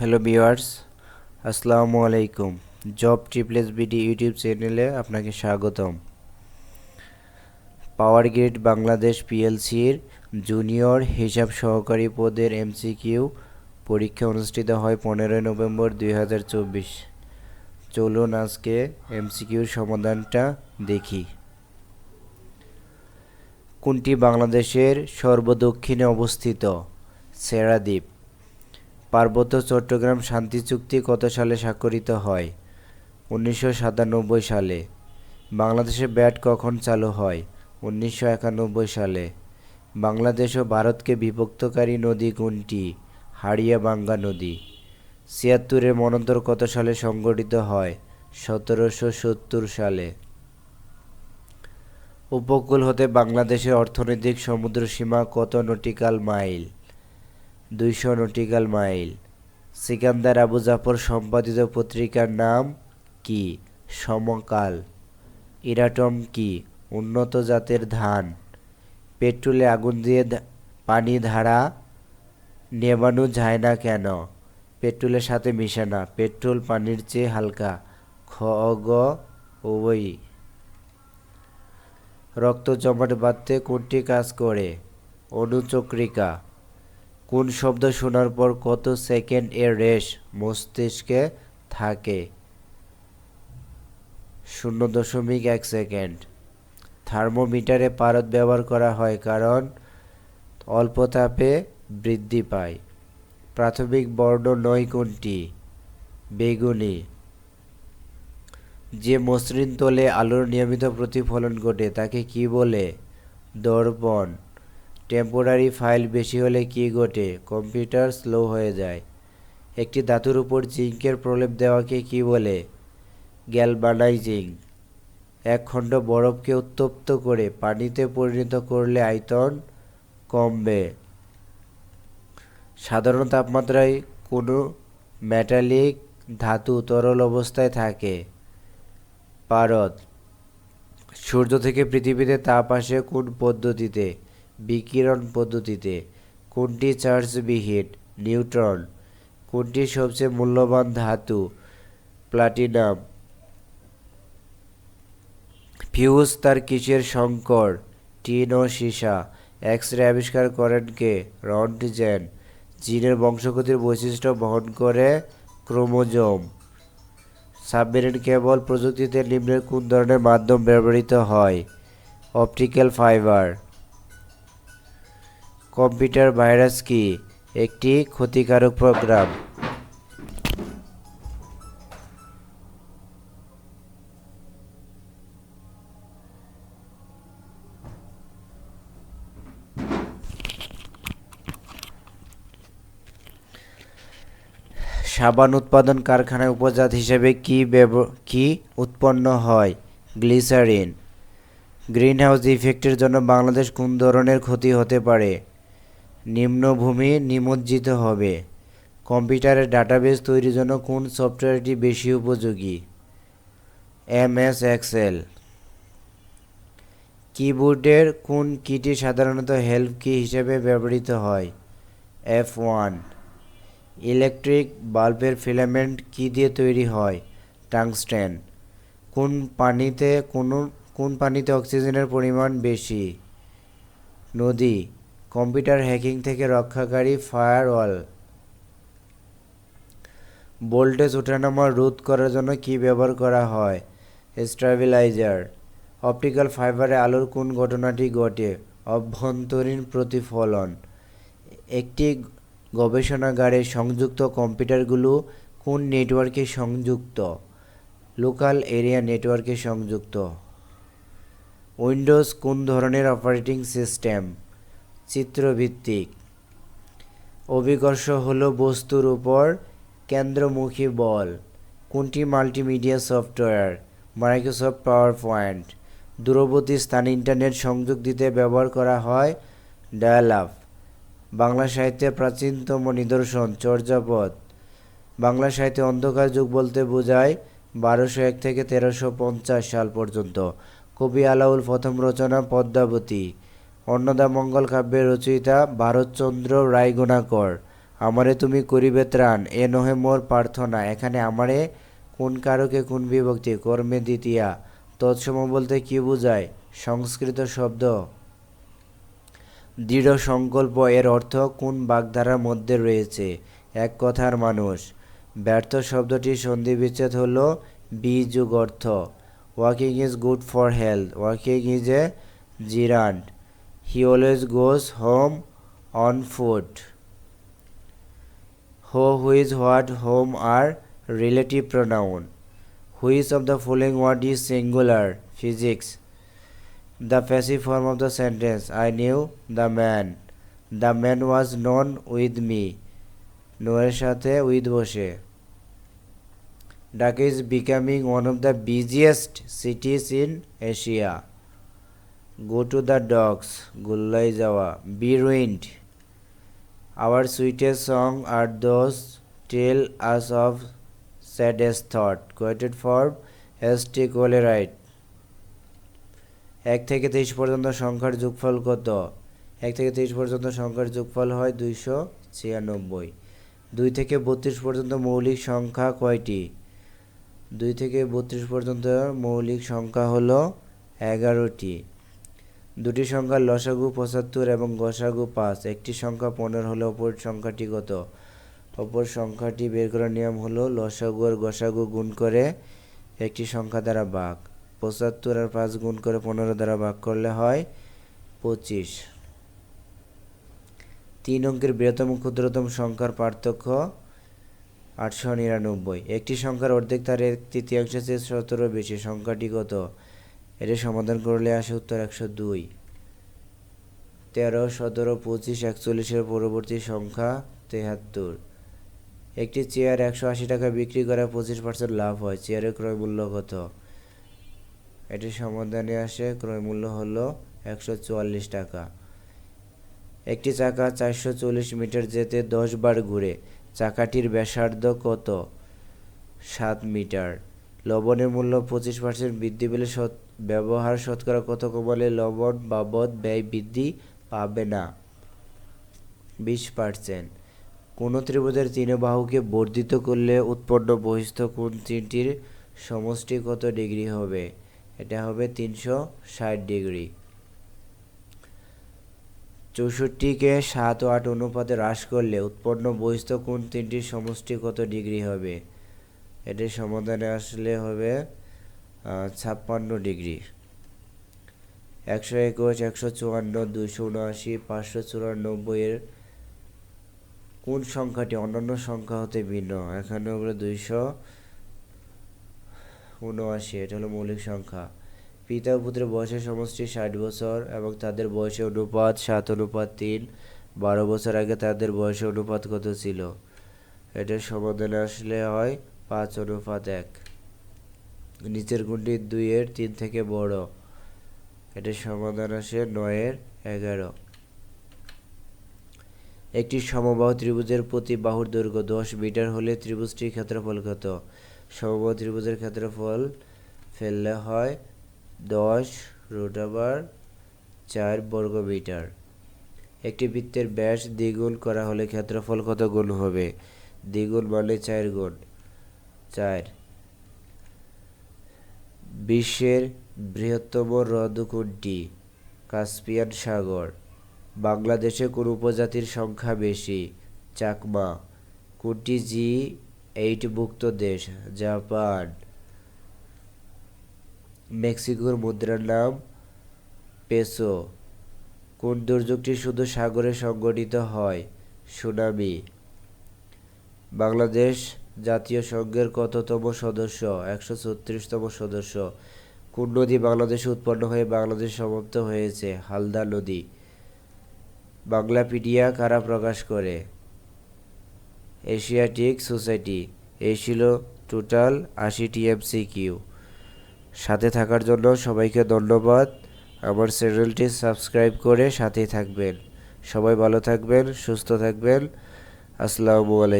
Hello viewers আসসালামু আলাইকুম job ট্রিপলেস BD YouTube চ্যানেলে আপনাকে স্বাগতম। পাওয়ার গ্রিড বাংলাদেশ পিএলসির জুনিয়র হিসাব সহকারী পদের এমসিকিউ পরীক্ষা অনুষ্ঠিত হয় পনেরোই নভেম্বর দুই হাজার চব্বিশ। চলুন আজকে এমসিকিউর সমাধানটা দেখি। কোনটি বাংলাদেশের সর্বদক্ষিণে অবস্থিত? সেরাদ্বীপ। পার্বত্য চট্টগ্রাম শান্তি চুক্তি কত সালে স্বাক্ষরিত হয়? উনিশশো সাতানব্বই সালে। বাংলাদেশে ব্যাট কখন চালু হয়? উনিশশো একানব্বই সালে। বাংলাদেশ ও ভারতকে বিভক্তকারী নদী কোনটি? হাড়িয়াবাঙ্গা নদী। ছিয়াত্তরের মনন্তর কত সালে সংগঠিত হয়? সতেরোশো সত্তর সালে। উপকূল হতে বাংলাদেশের অর্থনৈতিক সমুদ্র সীমা কত নটিক্যাল মাইল? দুইশো নটিক্যাল মাইল। সিকান্দার আবু জাফর সম্পাদিত পত্রিকার নাম কি? সমকাল। ইরাটম কি? উন্নত জাতের ধান। পেট্রোলে আগুন দিয়ে পানি ধারা? নেবানো যায় না কেন? পেট্রোলের সাথে মিশে না। পেট্রোল পানির চেয়ে হালকা। খ, গ ওই রক্ত জমাট বাঁধতে কোনটি কাজ করে? অনুচক্রিকা। কোন শব্দ শোনার পর কত সেকেন্ড এর রেশ মস্তিষ্কে থাকে? শূন্য দশমিক এক সেকেন্ড। থার্মোমিটারে পারদ ব্যবহার করা হয় কারণ অল্প তাপে বৃদ্ধি পায়। প্রাথমিক বর্ণ নয় কোনটি? বেগুনি। যে মসৃণ তলে আলোর নিয়মিত প্রতিফলন ঘটে, তাকে কি বলে? দর্পণ। টেম্পোরারি ফাইল বেশি হলে কি ঘটে? কম্পিউটার স্লো হয়ে যায়। একটি ধাতুর উপর জিঙ্কের প্রলেপ দেওয়াকে কি বলে? গ্যালবানাইজিং এক খণ্ড বরফকে উত্তপ্ত করে পানিতে পরিণত করলে আয়তন কমবে। সাধারণ তাপমাত্রায় কোনো মেটালিক ধাতু তরল অবস্থায় থাকে। পারদ। সূর্য থেকে পৃথিবীতে তাপ আসে কোন পদ্ধতিতে? বিকিরণ পদ্ধতিতে। কোনটি চার্জবিহীন? নিউট্রন। কোনটি সবচেয়ে মূল্যবান ধাতু? প্লাটিনাম। ফিউজ তার কিসের সংকর? টিন ও সীসা। এক্স রে আবিষ্কার করেন কে? রন্টজেন। জিনের বংশগতির বৈশিষ্ট্য বহন করে ক্রোমোজোম। সাবমেরিন কেবল প্রযুক্তিতে নিম্নের কোন ধরনের মাধ্যম ব্যবহৃত হয়? Optical fibre. কম্পিউটার ভাইরাস কি? একটি ক্ষতিকারক প্রোগ্রাম। সাবান উৎপাদন কারখানায় উপজাত হিসেবে কি কি উৎপন্ন হয়? গ্লিসারিন। গ্রিনহাউস ইফেক্টের জন্য বাংলাদেশ কোন ধরনের ক্ষতি হতে পারে? নিম্নভূমি নিমজ্জিত হবে। কম্পিউটারের ডাটাবেস তৈরির জন্য কোন সফটওয়্যারটি বেশি উপযোগী? M S Excel. কিবোর্ডের কোন কিটি সাধারণত হেল্প কি হিসেবে ব্যবহৃত হয়? এফ ওয়ান ইলেকট্রিক বাল্বের ফিলামেন্ট কি দিয়ে তৈরি হয়? টাংস্টেন। কোন পানিতে কোন কোন পানিতে অক্সিজেনের পরিমাণ বেশি? নদী। কম্পিউটার হ্যাকিং থেকে রক্ষাকারী ফায়ারওয়াল। ভোল্টেজ ওঠানামা রোধ করার জন্য কি ব্যবহার করা হয়? স্ট্যাবিলাইজার অপটিক্যাল ফাইবারে আলোর কোন ঘটনাটি ঘটে? অভ্যন্তরীণ প্রতিফলন। একটি গবেষণাগারে সংযুক্ত কম্পিউটারগুলো কোন নেটওয়ার্কে সংযুক্ত? লোকাল এরিয়া নেটওয়ার্কে সংযুক্ত। উইন্ডোজ কোন ধরনের অপারেটিং সিস্টেম? চিত্রভিত্তিক। অভিকর্ষ হল বস্তুর উপর কেন্দ্রমুখী বল। কোনটি মাল্টিমিডিয়া সফটওয়্যার? Microsoft PowerPoint. দূরবর্তী স্থানে ইন্টারনেট সংযোগ দিতে ব্যবহার করা হয় ডায়াল আপ। বাংলা সাহিত্যে প্রাচীনতম নিদর্শন, চর্যাপদ। বাংলা সাহিত্যে অন্ধকার যুগ বলতে বোঝায় বারোশো এক থেকে তেরোশো পঞ্চাশ সাল পর্যন্ত। কবি আলাউল প্রথম রচনা পদ্মাবতী। অন্নদামঙ্গল কাব্যের রচয়িতা ভারতচন্দ্র রায়গুণাকর। আমারে তুমি করিবে ত্রাণ, এ নহে মোর প্রার্থনা, এখানে আমারে কোন কারকে কোন বিভক্তি, কর্মে দ্বিতীয়া, তৎসম বলতে কি বোঝায়? সংস্কৃত শব্দ। দৃঢ় সংকল্প এর অর্থ কোন বাগধারার মধ্যে রয়েছে? এক কথার মানুষ, ব্যর্থ শব্দটি সন্ধি বিচ্ছেদ হল বি যুগ অর্থ। Walking is good for health walking is a gerund he always goes home on foot who whose what whom are relative pronoun which of the following word is singular physics The passive form of the sentence I knew the man. The man was known with me. এর সাথে with বসে Dhaka is becoming one of the busiest cities in Asia. Go to the dogs গুল্লাই যাওয়া Be ruined. Our sweetest song are those tell us of saddest thought. Quoted for S.T. Coleridge. এক থেকে তেইশ পর্যন্ত সংখ্যার যোগফল কত এক থেকে তেইশ পর্যন্ত সংখ্যার যোগফল হয় দুইশো ছিয়ানব্বই দুই থেকে বত্রিশ পর্যন্ত মৌলিক সংখ্যা কয়টি দুই থেকে বত্রিশ পর্যন্ত মৌলিক সংখ্যা হলো এগারোটি দুটি সংখ্যার লসাগু পঁচাত্তর এবং গসাগু পাঁচ। একটি সংখ্যা পনেরো হলে অপর সংখ্যাটি কত? অপর সংখ্যাটি বের করার নিয়ম হলো লসাগু আর গসাগু গুণ করে একটি সংখ্যা দ্বারা ভাগ। পঁচাত্তর আর পাঁচ গুণ করে পনেরো দ্বারা ভাগ করলে হয় পঁচিশ। তিন অঙ্কের বৃহত্তম ক্ষুদ্রতম সংখ্যার পার্থক্য আটশো নিরানব্বই। একটি সংখ্যার অর্ধেক তার এক তৃতীয়াংশ সতেরো বেশি। সংখ্যাটি কত? এটি সমাধান করলে আসে উত্তর একশো দুই। তেরো, সতেরো, পঁচিশ, একচল্লিশের পরবর্তী সংখ্যা তেহাত্তর। একটি চেয়ার একশো আশি টাকা বিক্রি করে পঁচিশ পার্সেন্ট লাভ হয়। চেয়ারের ক্রয় মূল্য কত? এটির সমাধানে আসে ক্রয় মূল্য হলো একশো চুয়াল্লিশ টাকা। একটি চাকা চারশো চল্লিশ মিটার যেতে দশ বার ঘুরে। চাকাটির ব্যাসার্ধ কত? সাত মিটার। লবণের মূল্য পঁচিশ পার্সেন্ট বৃদ্ধি পেলে ব্যবহার শতকরা কত কমালে লবণ বাবদ ব্যয় বৃদ্ধি পাবে না? বিশ পার্সেন্ট কোনো ত্রিভুজের তিন বাহুকে বর্ধিত করলে উৎপন্ন বহিস্থ কোণ তিনটির সমষ্টি কত ডিগ্রি হবে? এটা হবে তিনশো ষাট ডিগ্রি। চৌষট্টিকে সাত ও আট অনুপাতে হ্রাস করলে উৎপন্ন বহিস্থ কোণ তিনটির সমষ্টি কত ডিগ্রি হবে? এটির সমাধানে আসলে হবে ছাপ্পান্ন ডিগ্রি। একশো একুশ, একশো চুয়ান্ন দুশো উনআশি, পাঁচশো চুরানব্বই এর কোন সংখ্যাটি অন্যান্য সংখ্যা হতে ভিন্ন? এখানে হবে দুইশো উনআশি, এটা হলো মৌলিক সংখ্যা। পিতা পুত্রের বয়সের সমষ্টি ষাট বছর এবং তাদের বয়সের অনুপাত সাত, অনুপাত তিন। বারো বছর আগে তাদের বয়সের অনুপাত কত ছিল? এটার সমাধানে আসলে হয় পাঁচ অনুপাত এক। নিচের গুণটি দুইয়ের তিন থেকে বড়। এটার সমাধান আসে নয়ের এগারো। একটি সমবাহু ত্রিভুজের প্রতি বাহুর দৈর্ঘ্য দশ মিটার হলে ত্রিভুজটির ক্ষেত্রফল কত? সমবাহু ত্রিভুজের ক্ষেত্রফল ফেললে হয় দশ রুট আবার চার বর্গ মিটার। একটি বৃত্তের ব্যাস দ্বিগুণ করা হলে ক্ষেত্রফল কত গুণ হবে? দ্বিগুণ মানে চার গুণ। চার। বিশ্বের বৃহত্তম হ্রদ কাস্পিয়ান সাগর। বাংলাদেশে কোন উপজাতির সংখ্যা বেশি? চাকমা। কোনটি জি এইটভুক্ত দেশ? জাপান। মেক্সিকোর মুদ্রার নাম পেসো। কোন দুর্যোগটি শুধু সাগরে সংঘটিত হয়? সুনামি। বাংলাদেশ জাতীয় সংঘের কততম সদস্য? একশো ছত্রিশতম সদস্য। কোন নদী বাংলাদেশে উৎপন্ন হয়ে বাংলাদেশ সমাপ্ত হয়েছে। হালদা নদী। বাংলাপিডিয়া কারা প্রকাশ করে? Asiatic Society. এই ছিল টোটাল আশিটি এমসিকিউ। সাথে থাকার জন্য সবাইকে ধন্যবাদ। আমার চ্যানেলটি সাবস্ক্রাইব করে সাথেই থাকবেন। সবাই ভালো থাকবেন, সুস্থ থাকবেন। আসসালামু আলাইকুম।